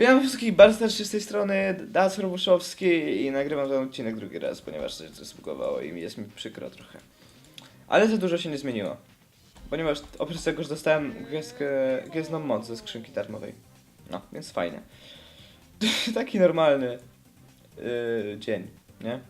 Witam wszystkich serdecznie z tej strony Dac Robuszowski i nagrywam ten odcinek drugi raz, ponieważ coś coś zbugowało i jest mi przykro trochę. Ale za dużo się nie zmieniło. Ponieważ oprócz tego, że dostałem gwiazdkę, gwiezdną moc ze skrzynki darmowej. No, więc fajnie. Taki normalny yy, dzień, nie?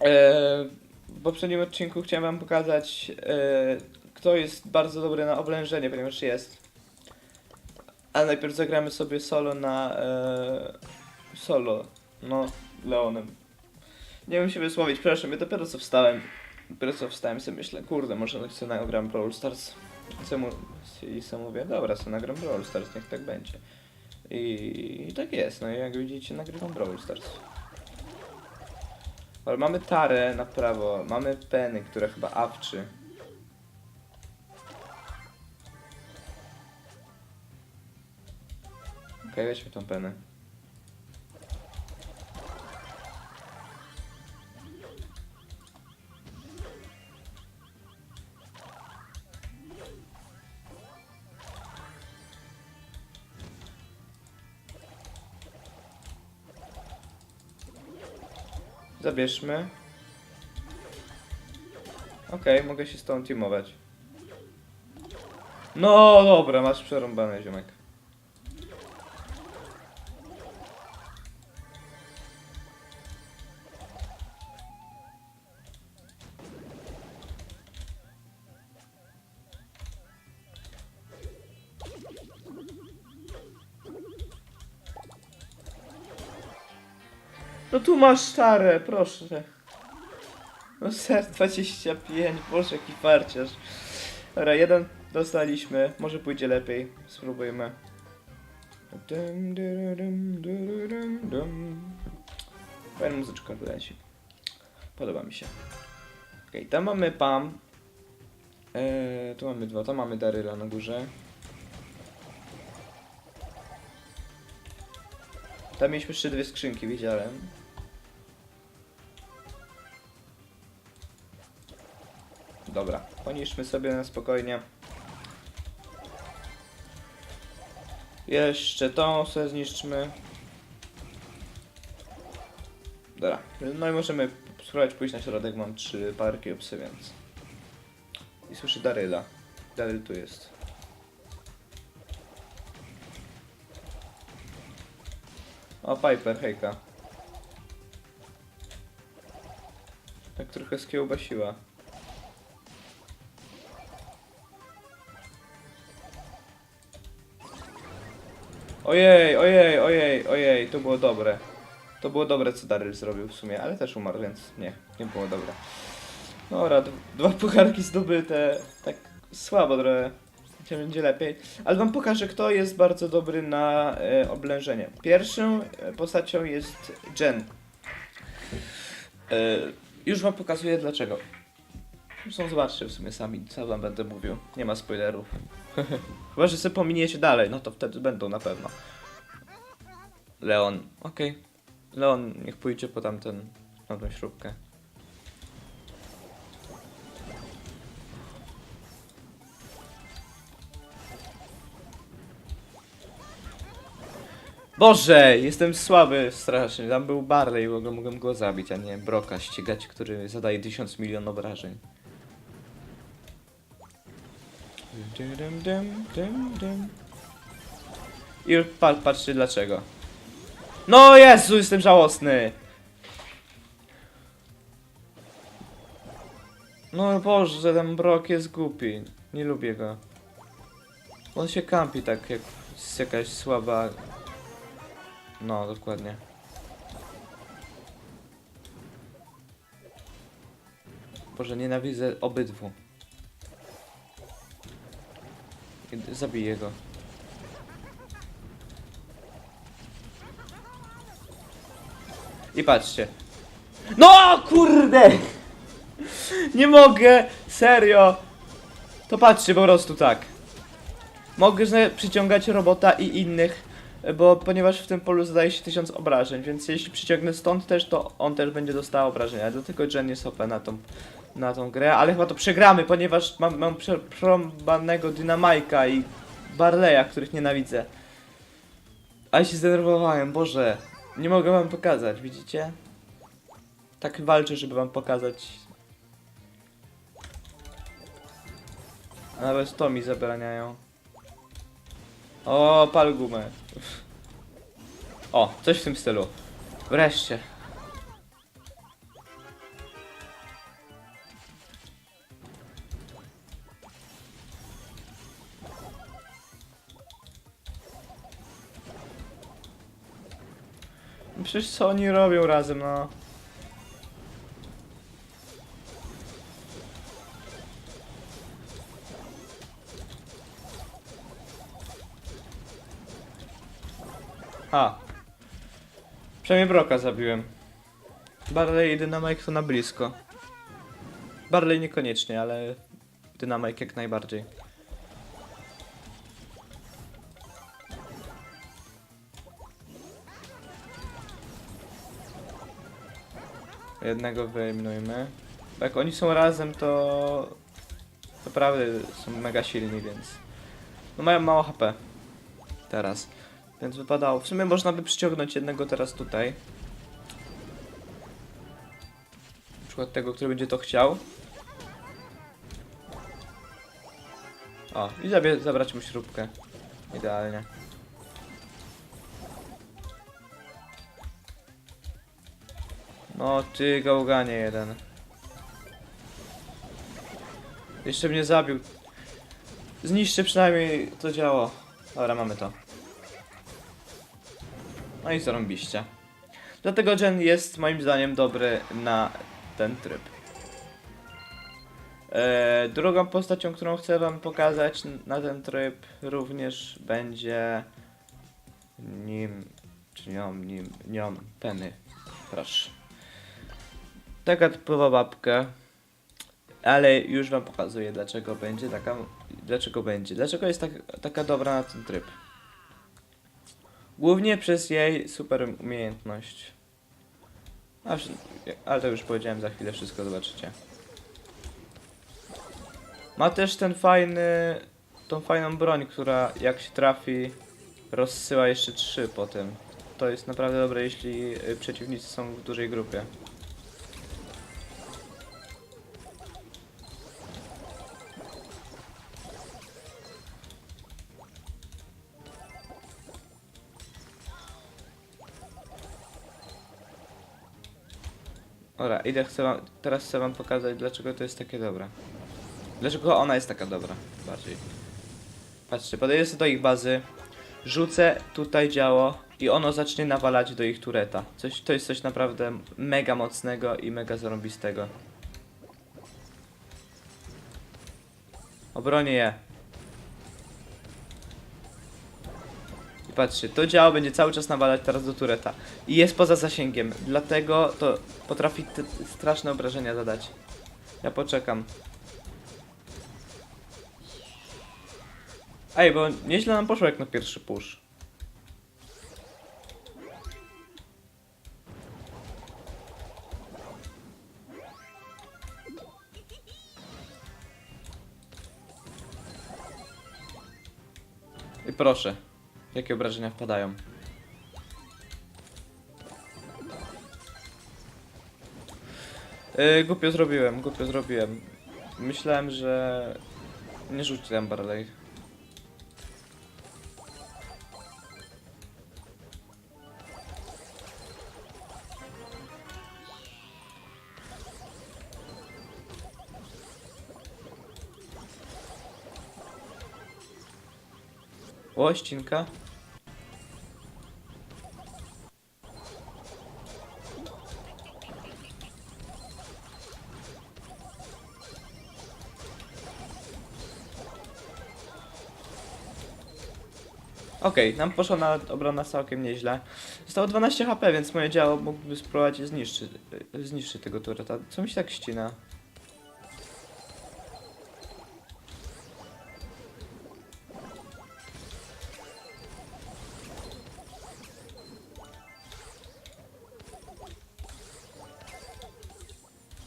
Eee, w poprzednim odcinku chciałem wam pokazać, e, kto jest bardzo dobry na oblężenie, ponieważ jest. A najpierw zagramy sobie solo na e, solo, no, Leonem. Nie wiem się wysłowić, przepraszam, ja dopiero co wstałem. Dopiero co wstałem sobie myślę, kurde, może sobie nagram Brawl Stars. Co mu, I sobie mówię, dobra, sobie nagram Brawl Stars, niech tak będzie. I, I tak jest, no i jak widzicie nagrywam Brawl Stars. Ale mamy tarę na prawo, mamy peny, które chyba awczy. Okej, weźmy tą penę. Zabierzmy. Okej, mogę się z tą teamować. No dobra, masz przerąbane ziomek. Masz stare, proszę. No ser 25, boże jaki farciarz. Dobra, jeden dostaliśmy, może pójdzie lepiej, spróbujmy. Fajna muzyczka wyleci. Podoba mi się. Okej, tam mamy Pam. Eee, tu mamy dwa, tam mamy Daryla na górze. Tam mieliśmy jeszcze dwie skrzynki, widziałem. Dobra, poniszmy sobie na spokojnie. Jeszcze tą sobie zniszczmy. Dobra, no i możemy spróbować pójść na środek, mam trzy parki obsy, więc... I słyszę Daryla. Daryl tu jest. O, Piper, hejka. Tak trochę skiełbasiła. Ojej, ojej, ojej, ojej, to było dobre. To było dobre, co Daryl zrobił w sumie, ale też umarł, więc nie, nie było dobre. Dobra, dwa pucharki zdobyte, tak słabo trochę. Chociaż będzie lepiej. Ale wam pokażę, kto jest bardzo dobry na e, oblężenie. Pierwszą e, postacią jest Jen. E, już wam pokazuję dlaczego. Zresztą zobaczcie w sumie sami, co wam będę mówił. Nie ma spoilerów. Chyba, że sobie pominiecie dalej, no to wtedy będą na pewno. Leon, okej. Leon, niech pójdzie po tamten, tamtą śrubkę. Boże, jestem słaby strasznie. Tam był Barley, go mogłem go zabić, a nie Broka ścigać, który zadaje tysiąc milion obrażeń. Dum, dum, dum, dum. I pa patrzcie dlaczego. No Jezu, jestem żałosny! No Boże, ten Brok jest głupi. Nie lubię go. On się kampi tak, jak jest jakaś słaba... No, dokładnie. Boże, nienawidzę obydwu. I- Zabiję go. I patrzcie. No kurde! Nie mogę! Serio! To patrzcie po prostu tak. Mogę przyciągać robota i innych, bo ponieważ w tym polu zadaje się tysiąc obrażeń, więc jeśli przyciągnę stąd też, to on też będzie dostał obrażenia. Dlatego Jen jest OP na tą, na tą grę, ale chyba to przegramy, ponieważ mam, mam prze- przerąbanego Dynamajka i Barleya, których nienawidzę. A się zdenerwowałem, Boże. Nie mogę wam pokazać, widzicie? Tak walczę, żeby wam pokazać. A nawet to mi zabraniają. O, pal gumę. O, coś w tym stylu. Wreszcie. Przecież co oni robią razem, no. A. Przynajmniej Broka zabiłem. Barley i Dynamite to na blisko. Barley niekoniecznie, ale Dynamite jak najbardziej. Jednego wyeliminujmy. Bo Jak oni są razem, to naprawdę są mega silni, więc no mają mało HP teraz. Więc wypadało. W sumie można by przyciągnąć jednego teraz tutaj. Na przykład tego, który będzie to chciał. O, i zabie- zabrać mu śrubkę. Idealnie. No ty gałganie jeden. Jeszcze mnie zabił. Zniszczy przynajmniej to działo. Dobra, mamy to. No i zarąbiście. Dlatego Jen jest moim zdaniem dobry na ten tryb. Eee, drugą postacią, którą chcę wam pokazać na ten tryb również będzie nim, czy nią, nim, nią, Penny. Proszę. Taka typowa babka. Ale już wam pokazuję dlaczego będzie taka, dlaczego będzie, dlaczego jest tak, taka dobra na ten tryb. Głównie przez jej super umiejętność. Ale to już powiedziałem, za chwilę wszystko zobaczycie. Ma też ten fajny, tą fajną broń, która jak się trafi, rozsyła jeszcze trzy potem. To jest naprawdę dobre, jeśli y, przeciwnicy są w dużej grupie. Dobra, idę, chcę wam, teraz chcę wam pokazać, dlaczego to jest takie dobre. Dlaczego ona jest taka dobra, bardziej. Patrzcie, podejdę sobie do ich bazy, rzucę tutaj działo i ono zacznie nawalać do ich tureta. Coś, to jest coś naprawdę mega mocnego i mega zarąbistego. Obronię je. Patrzcie, to działo będzie cały czas nawalać teraz do tureta. I jest poza zasięgiem, dlatego to potrafi straszne obrażenia zadać. Ja poczekam. Ej, bo nieźle nam poszło jak na pierwszy push. I proszę, jakie obrażenia wpadają. Yy, głupio zrobiłem, głupio zrobiłem. Myślałem, że nie rzuci tam Barley. O, Okej, nam poszła na obrona całkiem nieźle. Zostało 12 HP, więc moje działo mógłby spróbować zniszczyć, y, zniszczyć tego tureta. Co mi się tak ścina?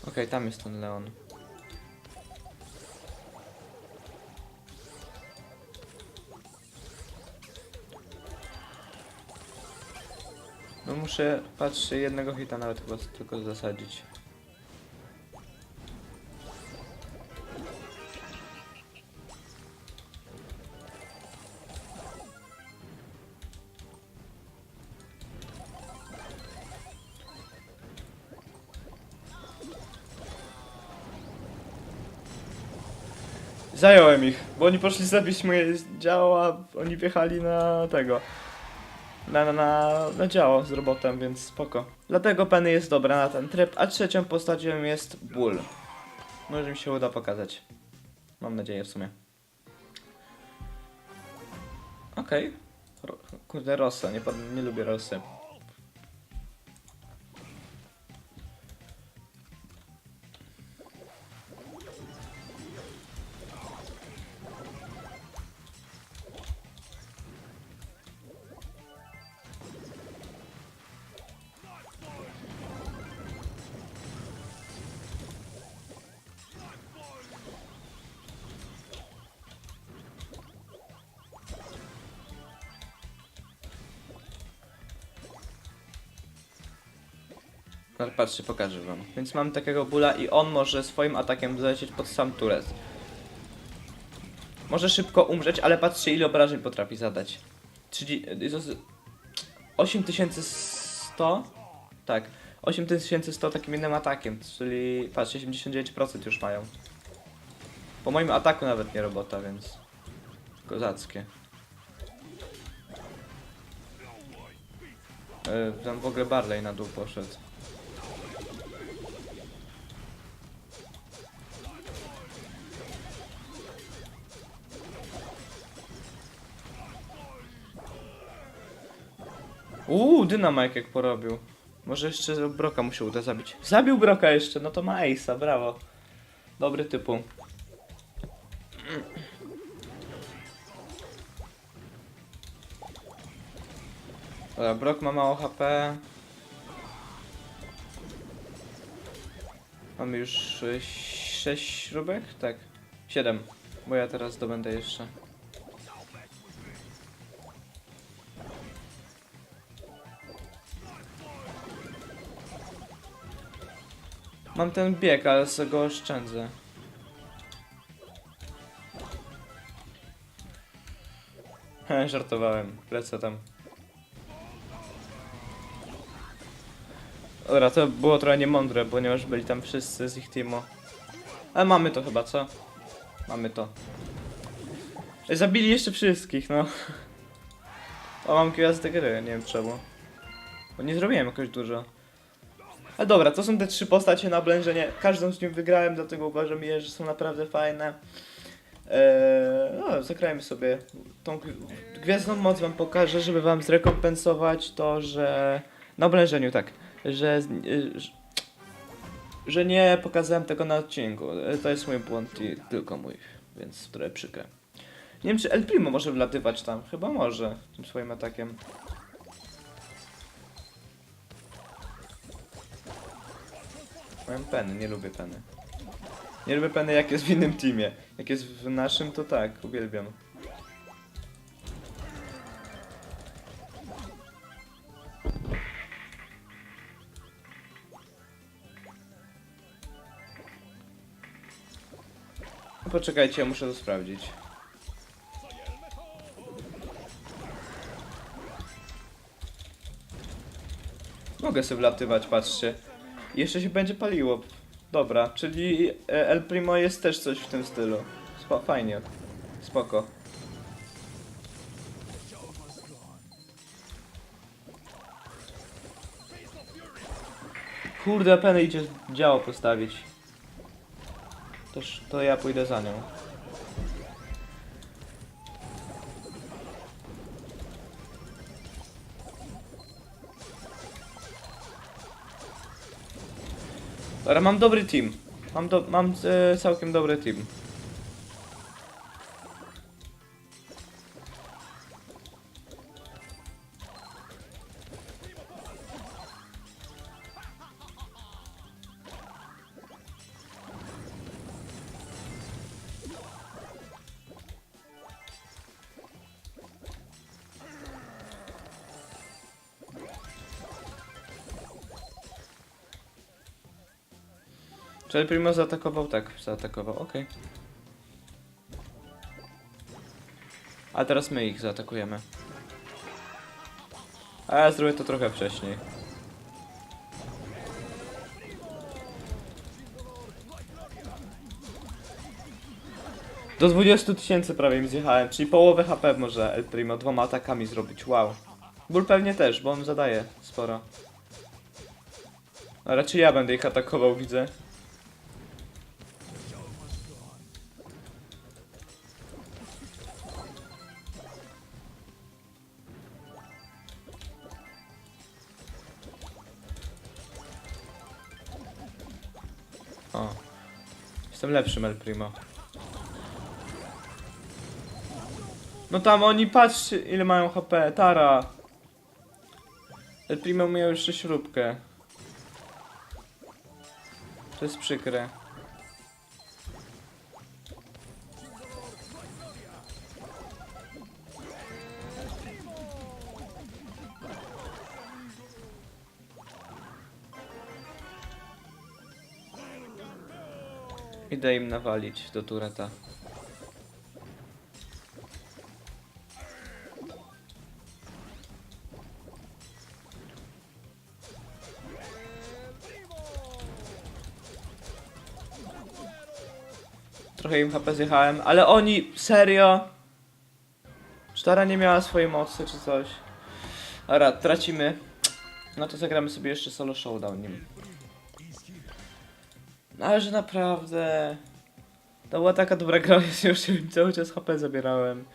Okej, tam jest ten Leon. Muszę, patrzę, jednego hita nawet chyba tylko zasadzić. Zająłem ich, bo oni poszli zabić moje działo, a oni wjechali na tego. Na, na, na, działo z robotem, więc spoko. Dlatego Penny jest dobra na ten tryb, a trzecią postacią jest Bull. Może mi się uda pokazać. Mam nadzieję w sumie. Okej. Ro- Kurde, Rosa, nie, nie lubię Rosy. Ale patrzcie, pokażę wam. Więc mam takiego bula i on może swoim atakiem zlecieć pod sam turec. Może szybko umrzeć, ale patrzcie ile obrażeń potrafi zadać. 30... Jezus, 8100? Tak. 8100 takim jednym atakiem, czyli patrzcie, 79% już mają. Po moim ataku nawet nie robota, więc... Kozackie. Yy, tam w ogóle Barley na dół poszedł. Uuu, Dynamike jak porobił. Może jeszcze Broka mu się uda zabić. Zabił Broka jeszcze, no to ma Ace'a, brawo. Dobry typu. Dobra, Brok ma mało HP. Mamy już 6 śrubek? Tak. 7. Bo ja teraz zdobędę jeszcze. Mam ten bieg, ale sobie go oszczędzę. Żartowałem. Lecę tam. Dobra, to było trochę niemądre, ponieważ byli tam wszyscy z ich teamu. Ale mamy to chyba, co? Mamy to. Zabili jeszcze wszystkich, no. O, mam gwiazdę gry, nie wiem czemu. Bo nie zrobiłem jakoś dużo. Ale dobra, to są te trzy postacie na oblężenie. Każdą z nich wygrałem, dlatego uważam je, że są naprawdę fajne. Eee, no, zagrajmy sobie. Tą gwi- gwiazdą moc wam pokażę, żeby wam zrekompensować to, że... Na oblężeniu, tak. Że... że- Że nie pokazałem tego na odcinku. E, To jest mój błąd i tylko mój, więc trochę przykre. Nie wiem, czy El Primo może wlatywać tam. Chyba może, tym swoim atakiem. Mam peny, nie lubię peny. Nie lubię peny jak jest w innym teamie. Jak jest w naszym, to tak, uwielbiam. No Poczekajcie, ja muszę to sprawdzić. Mogę sobie wlatywać, patrzcie. Jeszcze się będzie paliło. Dobra, czyli e, El Primo jest też coś w tym stylu. Fajnie. Spoko. Kurde, Penny idzie działo postawić. Toż to ja pójdę za nią. Dobra, mam dobry team. Mam, do, mam e, całkiem dobry team. El Primo zaatakował? Tak, zaatakował, okej. A teraz my ich zaatakujemy. A ja zrobię to trochę wcześniej. Do 20 tysięcy prawie mi zjechałem, czyli połowę HP może El Primo dwoma atakami zrobić, wow. Ból pewnie też, bo on zadaje sporo. A raczej ja będę ich atakował, widzę. Jestem lepszym El Primo. No tam oni, patrzcie ile mają HP, Tara. El Primo miał jeszcze śrubkę. To jest przykre. Idę im nawalić do tureta. Trochę im HP zjechałem, ale oni, serio? Sztara nie miała swojej mocy czy coś. Dobra, tracimy. No to zagramy sobie jeszcze solo showdown nim. No ale że naprawdę... To była taka dobra gra, ja już cały czas HP zabierałem.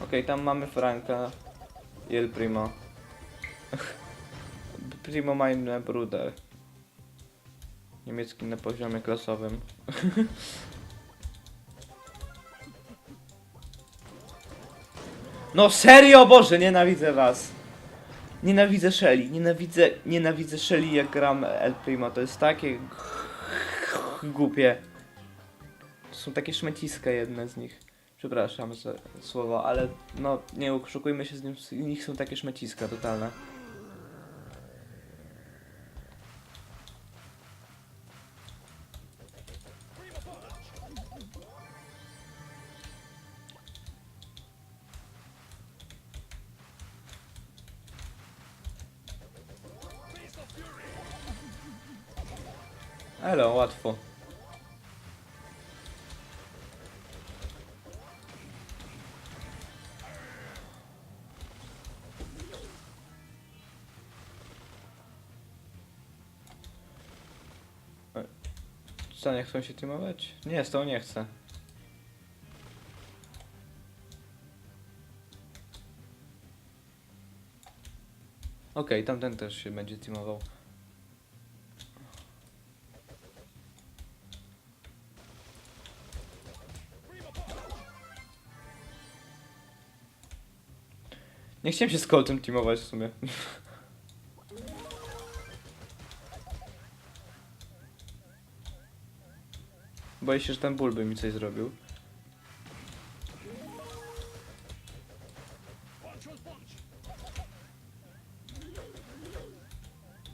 Okej, tam mamy Franka i El Primo. Primo meine Bruder. Niemiecki na poziomie klasowym. No serio, Boże, nienawidzę was. Nienawidzę Shelly, nienawidzę, nienawidzę Shelly jak gram El Primo, to jest takie głupie. To są takie szmeciska jedne z nich. Przepraszam za słowo, ale no nie oszukujmy się z nich są takie szmeciska totalne. Co, nie chcą się teamować? Nie, z tą nie chcę. Okej, tamten też się będzie teamował. Nie chciałem się z Coltem teamować w sumie. Boję się, że ten ból by mi coś zrobił.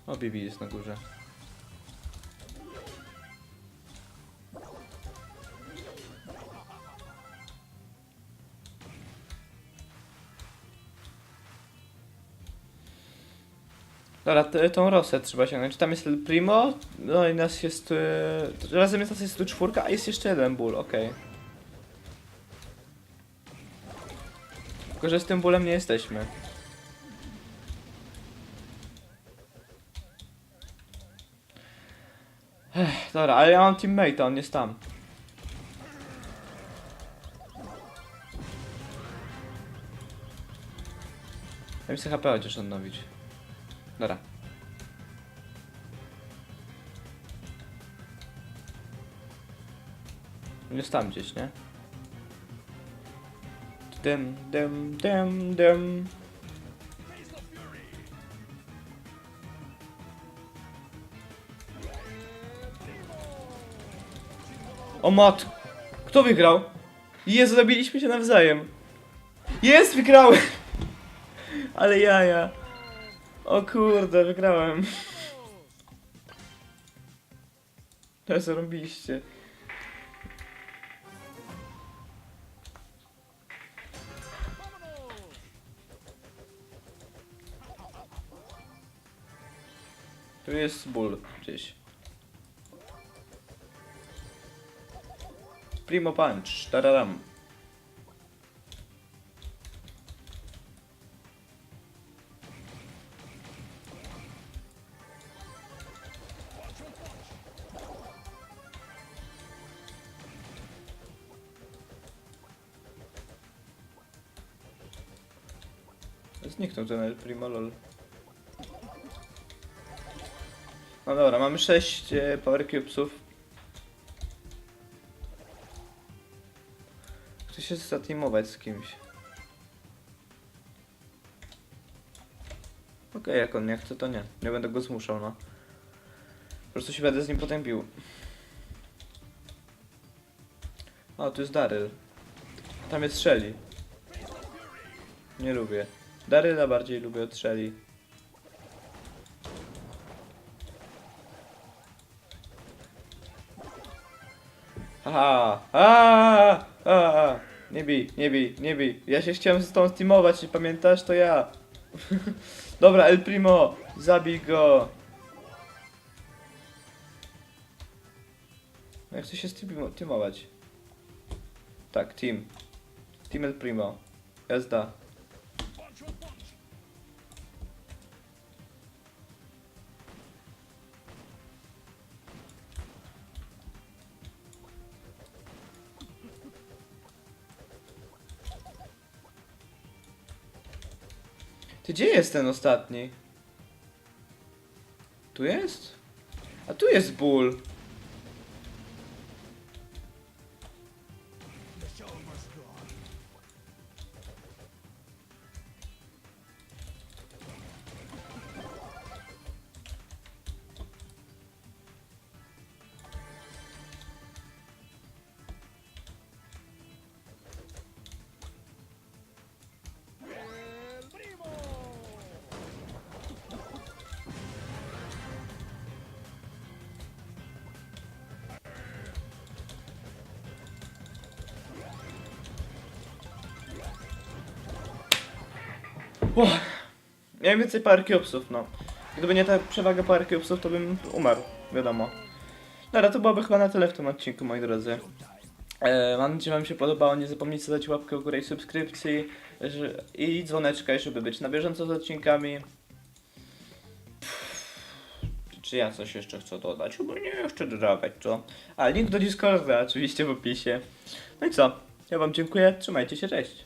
O, Bibi jest na górze. Dobra, tą Rosę trzeba sięgnąć. Tam jest Primo, no i nas jest... Yy, razem jest nas jest tu czwórka, a jest jeszcze jeden ból, okej. Tylko, że z tym bólem nie jesteśmy. Ech, dobra, ale ja mam teammate, on jest tam. Ja mi chcę HP chociaż odnowić. Jest tam gdzieś, nie? Dym, dym, dym, dym. O mat! Kto wygrał? Jezu, zabiliśmy się nawzajem. Jest, wygrałem! Ale jaja. O kurde, wygrałem. To zrobiliście. Tu jest ból gdzieś. Primo punch, tararam. Zniknął ten El Primo lol. No dobra, mamy 6 e, Power Cubesów. Chcę się zateamować z kimś. Okej, jak on nie chce, to nie. Nie będę go zmuszał, no. Po prostu się będę z nim potem bił. O, tu jest Daryl. Tam jest Shelly. Nie lubię. Daryla bardziej lubię od Shelly. Aha, a, a, nie bij, nie bij, nie bij. Ja się chciałem z tą steamować, nie pamiętasz? To ja. Dobra, El Primo, zabij go. Ja chcę się teamować. Tak, team. Team El Primo. Jazda. Ty gdzie jest ten ostatni? Tu jest? A tu jest ból. Miałem więcej power cubesów, no. Gdyby nie ta przewaga power cubesów, to bym umarł, wiadomo. Dobra, to byłoby chyba na tyle w tym odcinku, moi drodzy. E, mam nadzieję, że wam się podobało. Nie zapomnijcie dać łapkę w górę i subskrypcji że, i dzwoneczka, żeby być na bieżąco z odcinkami. Czy ja coś jeszcze chcę dodać? Chyba nie jeszcze dodawać, co? A, link do Discorda oczywiście w opisie. No i co? Ja wam dziękuję, trzymajcie się, cześć.